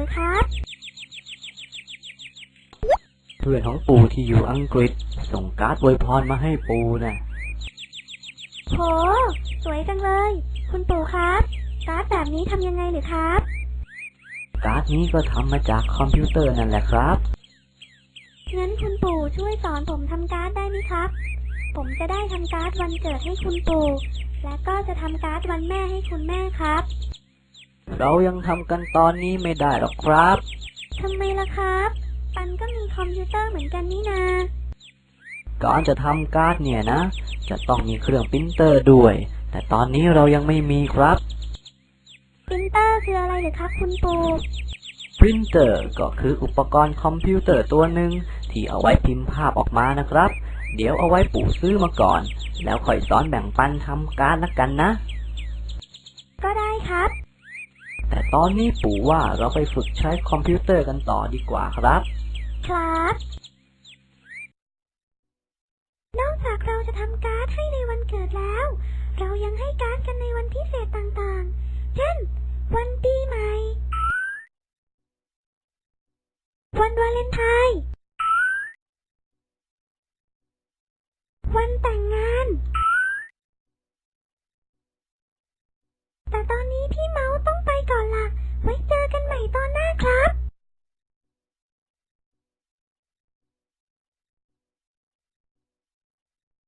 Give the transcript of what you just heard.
รือครับ เพื่อนของปู่ที่อยู่อังกฤษ ส่งการ์ดอวยพรมาให้ปู่น่ะ โห สวยจังเลย คุณปู่ครับ การ์ดแบบนี้ทำยังไงหรือครับ การ์ดนี้ก็ทำมาจากคอมพิวเตอร์นั่นแหละครับ งั้นคุณปู่ช่วยสอนผมทำการ์ดได้ไหมครับ ผมจะได้ทำการ์ดวันเกิดให้คุณปู่ และก็จะทำการ์ดวันแม่ให้คุณแม่ครับ เรายังทำกันตอนนี้ไม่ได้หรอกครับ ทำไมล่ะครับ ปันก็มีคอมพิวเตอร์เหมือนกันนี่นาก่อนจะทำการ์ดเนี่ยนะ จะต้องมีเครื่องปรินเตอร์ด้วย แต่ตอนนี้เรายังไม่มีครับ ปรินเตอร์คืออะไรหรือครับคุณปู่ปรินเตอร์ก็คืออุปกรณ์คอมพิวเตอร์ตัวหนึ่งที่เอาไว้พิมพ์ภาพออกมานะครับ เดี๋ยวเอาไว้ปู่ซื้อมาก่อน แล้วค่อยสอนแบ่งปันทำการ์ดละกันนะ ก็ได้ครับ แต่ตอนนี้ปู่ว่าเราไปฝึกใช้คอมพิวเตอร์กันต่อดีกว่าครับ ครับ นอกจากเราจะทำการ์ดให้ในวันเกิดแล้ว เรายังให้การ์ดกันในวันพิเศษต่างๆ เช่น วันปีใหม่ วันวาเลนไทน์